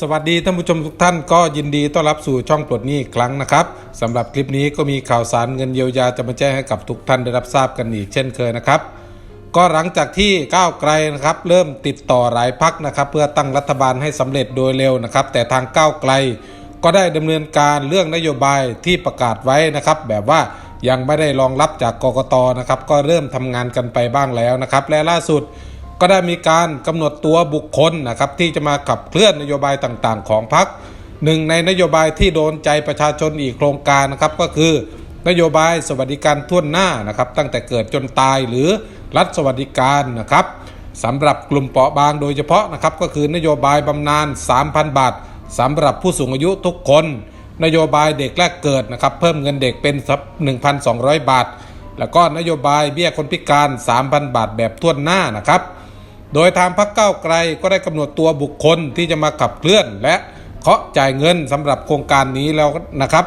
สวัสดีท่านผู้ชมทุกท่านก็ยินดีต้อนรับสู่ช่องปลดหนี้อีกครั้งนะครับสำหรับคลิปนี้ก็มีข่าวสารเงินเยียวยาจะมาแจ้งให้กับทุกท่านได้รับทราบกันอีกเช่นเคยนะครับ ก็หลังจากที่ก้าวไกลนะครับเริ่มติดต่อหลายพักนะครับ เพื่อตั้งรัฐบาลให้สำเร็จโดยเร็วนะครับ แต่ทางก้าวไกล ก็ได้ดำเนินการเรื่องนโยบายที่ประกาศไว้นะครับ แบบว่ายังไม่ได้รองรับจากกกตนะครับก็เริ่มทำงานกันไปบ้างแล้วนะครับ และล่าสุด ก็ได้มีการกำหนดตัวบุคคลนะครับที่จะมาขับเคลื่อนนโยบายต่างๆ ของพรรคหนึ่งในนโยบายที่โดนใจประชาชนอีกโครงการนะครับก็คือนโยบายสวัสดิการทั่วหน้านะครับ ตั้งแต่เกิดจนตายหรือรัฐสวัสดิการนะครับสำหรับกลุ่มเปราะบางโดยเฉพาะนะครับก็คือนโยบายบำนาญ 3,000 บาทสำหรับผู้สูงอายุทุกคน นโยบายเด็กแรกเกิดนะครับเพิ่มเงินเด็กเป็น 1,200 บาท แล้วก็นโยบายเบี้ยคนพิการ 3,000 บาทแบบทั่วหน้านะครับ โดยทางพรรคก้าไกลก็ได้กำหนดตัวบุคคลที่จะมาขับเคลื่อน และเคาะจ่ายเงินสำหรับโครงการนี้แล้วนะครับ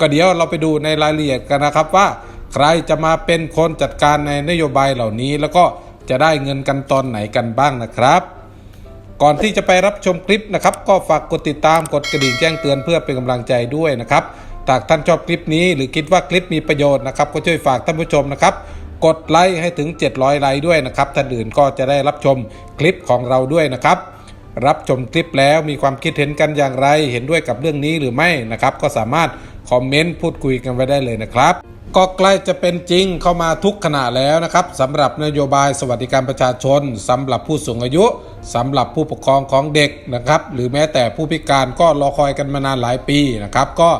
ก็เดี๋ยวเราไปดูในรายละเอียดกันนะครับว่า ใครจะมาเป็นคนจัดการในนโยบายเหล่านี้ แล้วก็จะได้เงินกันตอนไหนกันบ้างนะครับ ก่อนที่จะไปรับชมคลิปนะครับ ก็ฝากกดติดตามกดกระดิ่งแจ้งเตือนเพื่อเป็นกำลังใจด้วยนะครับหากท่านชอบคลิปนี้หรือคิดว่าคลิปมีประโยชน์นะครับ ก็ช่วยฝากท่านผู้ชมนะครับ กดไลค์ให้ถึง 700 ไลค์ด้วยนะครับท่านอื่นก็จะได้รับชมคลิปของเราด้วยนะครับ รับชมคลิปแล้วมีความคิดเห็นกันอย่างไรเห็นด้วยกับเรื่องนี้หรือไม่นะครับ ก็สามารถคอมเมนต์พูดคุยกันไว้ได้เลยนะครับก็ใกล้จะเป็นจริงเข้ามาทุกขณะแล้วนะครับสำหรับนโยบายสวัสดิการประชาชนสำหรับผู้สูงอายุสำหรับผู้ปกครองของเด็กนะครับ หรือแม้แต่ผู้พิการก็รอคอยกันมานานหลายปีนะครับ ก็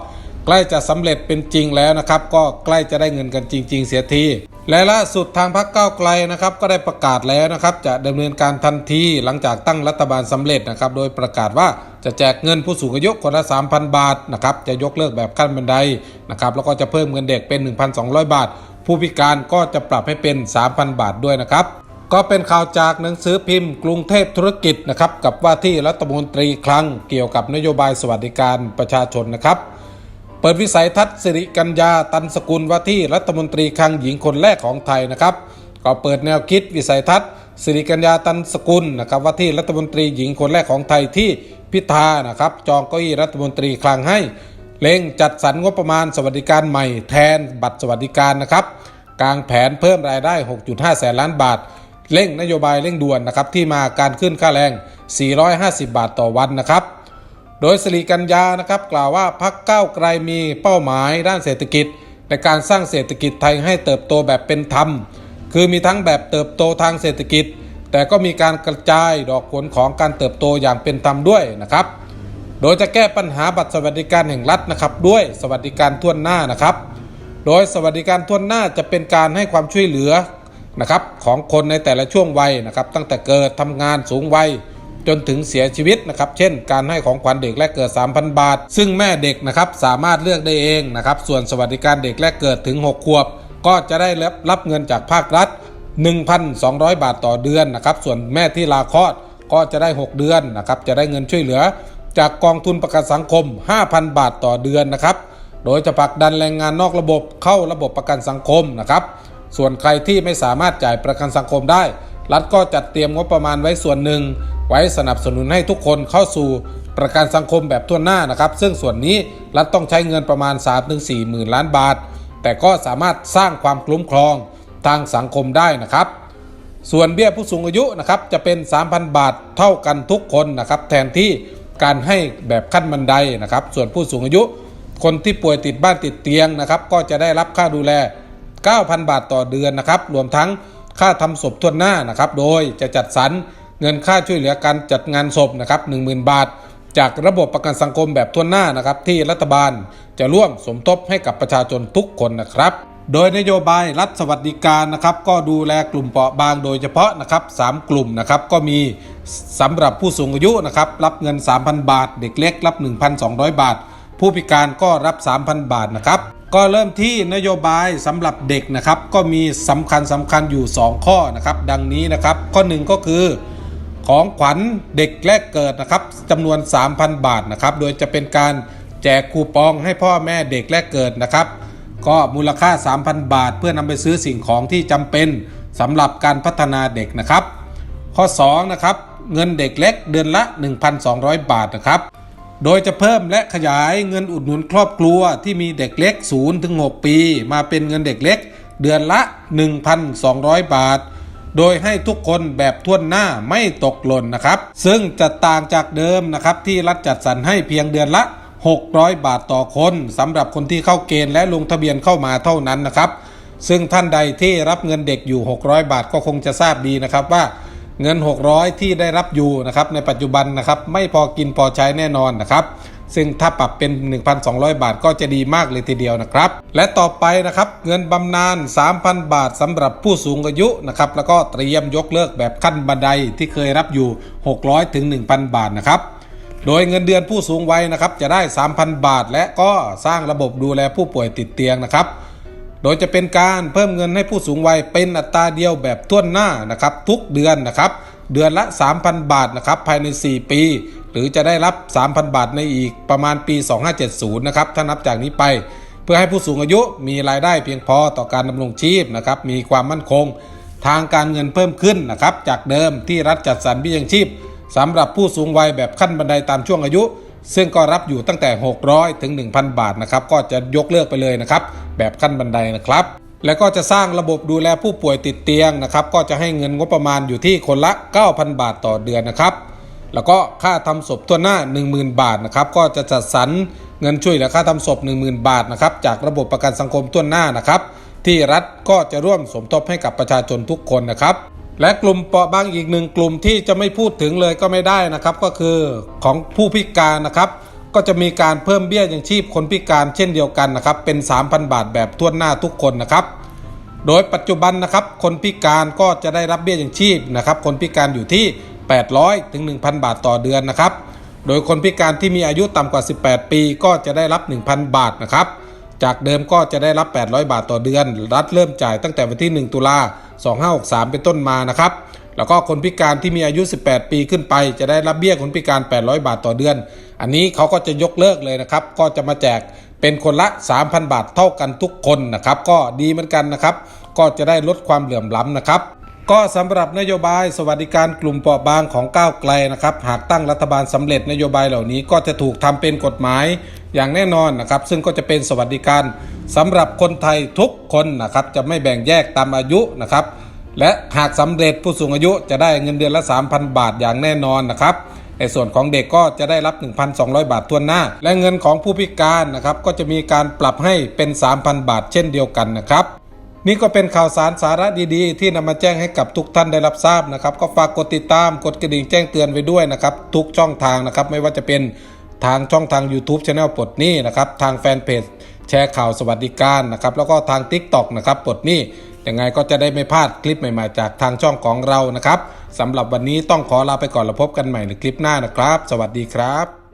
ใกล้จะสำเร็จเป็นจริงแล้วนะครับ ก็ใกล้จะได้เงินกันจริง ๆ เสียที และล่าสุดทางพรรคก้าวไกลนะครับก็ได้ประกาศแล้วนะครับ จะดำเนินการทันทีหลังจากตั้งรัฐบาลสำเร็จนะครับ โดยประกาศว่าจะแจกเงินผู้สูงอายุคนละ 3,000 บาทนะครับจะยกเลิกแบบขั้นบันไดนะครับแล้วก็จะเพิ่มเงินเด็กเป็น 1,200 บาท ผู้พิการก็จะปรับให้เป็น 3,000 บาทด้วยนะครับก็เป็นข่าวจากหนังสือพิมพ์ กรุงเทพธุรกิจนะครับกับว่าที่รัฐมนตรีคลังเกี่ยวกับนโยบายสวัสดิการประชาชนนะครับ เปิดวิสัยทัศน์สิริกัญญาตันสกุลว่าที่รัฐมนตรีคลังหญิงคนแรกของไทยนะครับ ก็เปิดแนวคิดวิสัยทัศน์สิริกัญญาตันสกุลนะครับว่าที่รัฐมนตรีหญิงคนแรกของไทยที่พิธานะครับ จองเก้าอี้รัฐมนตรีคลังให้เร่งจัดสรรงบประมาณสวัสดิการใหม่แทนบัตรสวัสดิการนะครับกลางแผนเพิ่มรายได้ 6.5 แสนล้านบาท เร่งนโยบายเร่งด่วนนะครับที่มาการขึ้นค่าแรง 450 บาทต่อวันนะครับ โดยสิริกัญญานะครับกล่าวว่าพักก้าวไกลมีเป้าหมายด้านเศรษฐกิจ ในการสร้างเศรษฐกิจไทยให้เติบโตแบบเป็นธรรม คือมีทั้งแบบเติบโตทางเศรษฐกิจ แต่ก็มีการกระจายดอกผลของการเติบโตอย่างเป็นธรรมด้วยนะครับ โดยจะแก้ปัญหาบัตรสวัสดิการแห่งรัฐนะครับ ด้วยสวัสดิการทั่วหน้านะครับ โดยสวัสดิการทั่วหน้าจะเป็นการให้ความช่วยเหลือนะครับของคนในแต่ละช่วงวัยนะครับ ตั้งแต่เกิดทำงานสูงวัย จนถึงเสียชีวิตนะครับ เช่น การให้ของขวัญเด็กแรกเกิด 3,000 บาท ซึ่งแม่เด็กนะครับสามารถเลือกได้เองนะครับ ส่วนสวัสดิการเด็กแรกเกิดถึง 6 ขวบ ก็จะได้รับรับเงินจากภาครัฐ 1,200 บาทต่อเดือนนะครับ ส่วนแม่ที่ลาคลอดก็จะได้ 6 เดือนนะครับ จะได้เงินช่วยเหลือ จากกองทุนประกันสังคม 5,000 บาทต่อเดือนนะครับ โดยจะผลักดันแรงงานนอกระบบเข้าระบบประกันสังคมนะครับ ส่วนใครที่ไม่สามารถจ่ายประกันสังคมได้ รัฐก็จัดเตรียมงบประมาณไว้ส่วนหนึ่ง ไว้สนับสนุนให้ทุกคนเข้าสู่ประกันสังคมแบบทั่วหน้านะครับ ซึ่งส่วนนี้รัฐต้องใช้เงินประมาณ 3-4หมื่นล้านบาท แต่ก็สามารถสร้างความคุ้มครองทางสังคมได้นะครับ ส่วนเบี้ยผู้สูงอายุนะครับจะเป็น 3,000 บาทเท่ากันทุกคนนะครับ แทนที่การให้แบบขั้นบันไดนะครับ ส่วนผู้สูงอายุ คนที่ป่วยติดบ้านติดเตียงนะครับ ก็จะได้รับค่าดูแล 9,000 บาทต่อเดือนนะครับ รวมทั้ง ค่าทำศพทั่วหน้านะครับ โดยจะจัดสรรเงินค่าช่วยเหลือการจัดงานศพนะครับ10,000 บาท จากระบบประกันสังคมแบบทั่วหน้านะครับที่รัฐบาลจะร่วมสมทบให้กับประชาชนทุกคนนะครับ โดยนโยบายรัฐสวัสดิการนะครับก็ดูแลกลุ่มเปราะบางโดยเฉพาะนะครับ3กลุ่มนะครับก็มีสำหรับผู้สูงอายุนะครับรับเงิน 3,000 บาท เด็กเล็กรับ 1,200 บาท ผู้พิการก็รับ 3,000 บาทนะครับ ก็เริ่มที่นโยบายสำหรับเด็กนะครับ ก็มีสำคัญสำคัญอยู่ 2 ข้อนะครับ ดังนี้นะครับ ข้อหนึ่งก็คือของขวัญเด็กแรกเกิดนะครับจำนวน 3,000 บาทนะครับ โดยจะเป็นการแจกคูปองให้พ่อแม่เด็กแรกเกิดนะครับ ก็มูลค่า 3,000 บาท เพื่อนำไปซื้อสิ่งของที่จำเป็นสำหรับการพัฒนาเด็กนะครับ ข้อ2นะครับเงินเด็กเล็กเดือนละ 1,200 บาทนะครับ โดยจะเพิ่มและขยายเงินอุดหนุนครอบครัวที่มีเด็กเล็ก0ถึง6ปี มาเป็นเงินเด็กเล็ก เดือนละ 1,200 บาท โดยให้ทุกคนแบบท่วนหน้าไม่ตกหล่นนะครับ ซึ่งจะต่างจากเดิมนะครับที่รัฐจัดสรรให้เพียงเดือนละ 600 บาทต่อคนสำหรับคนที่เข้าเกณฑ์และลงทะเบียนเข้ามาเท่านั้นนะครับ ซึ่งท่านใดที่รับเงินเด็กอยู่ 600 บาทก็คงจะทราบดีนะครับว่า เงิน 600 ที่ได้รับอยู่นะครับในปัจจุบันนะครับไม่พอกินพอใช้แน่นอนนะครับซึ่งถ้าปรับเป็น 1,200 บาทก็จะดีมากเลยทีเดียวนะครับ และต่อไปนะครับเงินบำนาญ 3,000 บาทสำหรับผู้สูงอายุนะครับแล้วก็เตรียมยกเลิกแบบขั้นบันไดที่เคยรับอยู่ 600ถึง1,000 บาทนะครับโดยเงินเดือนผู้สูงวัยนะครับจะได้ 3,000 บาท และก็สร้างระบบดูแลผู้ป่วยติดเตียงนะครับ โดยจะเป็นการเพิ่มเงินให้ผู้สูงวัยเป็นอัตราเดียวแบบท่วนหน้านะครับทุกเดือนนะครับเดือนละ 3,000 บาทนะครับภายใน 4 ปี หรือจะได้รับ 3,000 บาทในอีกประมาณปี 2570 นะครับถ้านับจากนี้ไป เพื่อให้ผู้สูงอายุมีรายได้เพียงพอต่อการดำรงชีพนะครับมีความมั่นคง ทางการเงินเพิ่มขึ้นนะครับจากเดิมที่รัฐจัดสรรเบี้ยยังชีพสำหรับผู้สูงวัยแบบขั้นบันไดตามช่วงอายุ ซึ่งก็รับอยู่ตั้งแต่ 600 ถึง 1,000 บาทนะครับ ก็จะยกเลิกไปเลยนะครับ แบบขั้นบันไดนะครับ แล้วก็จะสร้างระบบดูแลผู้ป่วยติดเตียงนะครับ ก็จะให้เงินงบประมาณอยู่ที่คนละ 9,000 บาทต่อเดือนนะครับ แล้วก็ค่าทำศพทั่วหน้า 10,000 บาทนะครับ ก็จะจัดสรรเงินช่วยเหลือค่าทำศพ 10,000 บาทนะครับ จากระบบประกันสังคมทั่วหน้านะครับ ที่รัฐก็จะร่วมสมทบให้กับประชาชนทุกคนนะครับ และกลุ่มเปราะบางอีกหนึ่งกลุ่มที่จะไม่พูดถึงเลยก็ไม่ได้นะครับ ก็คือของผู้พิการนะครับ ก็จะมีการเพิ่มเบี้ยยังชีพคนพิการเช่นเดียวกันนะครับ เป็น 3,000 บาทแบบทั่วหน้าทุกคนนะครับ โดยปัจจุบันนะครับ คนพิการก็จะได้รับเบี้ยยังชีพนะครับ คนพิการอยู่ที่ 800ถึง1,000 บาทต่อเดือนนะครับ โดยคนพิการที่มีอายุต่ำกว่า 18 ปี ก็จะได้รับ 1,000 บาทนะครับ จากเดิมก็จะได้รับ 800 บาทต่อเดือน รัฐเริ่มจ่ายตั้งแต่วันที่ 1 ตุลา 2563 เป็นต้นมานะครับ แล้วก็คนพิการที่มีอายุ 18 ปีขึ้นไป จะได้รับเบี้ยคนพิการ 800 บาทต่อเดือน อันนี้เขาก็จะยกเลิกเลยนะครับ ก็จะมาแจกเป็นคนละ 3,000 บาทเท่ากันทุกคนนะครับ ก็ดีเหมือนกันนะครับ ก็จะได้ลดความเหลื่อมล้ำนะครับ ก็สำหรับนโยบายสวัสดิการกลุ่มเปราะบางของก้าวไกลนะครับ หากตั้งรัฐบาลสำเร็จนโยบายเหล่านี้ก็จะถูกทำเป็นกฎหมายอย่างแน่นอนนะครับ ซึ่งก็จะเป็นสวัสดิการสำหรับคนไทยทุกคนนะครับ จะไม่แบ่งแยกตามอายุนะครับ และหากสำเร็จผู้สูงอายุจะได้เงินเดือนละ 3,000 บาทอย่างแน่นอนนะครับในส่วนของเด็กก็จะได้รับ 1,200 บาททวนหน้า และเงินของผู้พิการนะครับก็จะมีการปรับให้เป็น 3,000 บาทเช่นเดียวกันนะครับ นี่ก็เป็นข่าวสารสาระดีๆ ที่นำมาแจ้งให้กับทุกท่านได้รับทราบนะครับ ก็ฝากกดติดตามกดกระดิ่งแจ้งเตือนไว้ด้วยนะครับ ทุกช่องทางนะครับ ไม่ว่าจะเป็นทางช่องทาง YouTube c h anel ปลดนี้นะครับทางแฟนเพจแชร์ข่าวสวัสดิการนะครับแล้วก็ทาง TikTok นะครับปลดนี้ยังไงก็จะได้ไม่พลาดคลิปใหม่ๆ จากทางช่องของเรานะครับสำหรับวันนี้ต้องขอลาไปก่อนแล้วพบกันใหม่ในคลิปหน้านะครับ สวัสดีครับ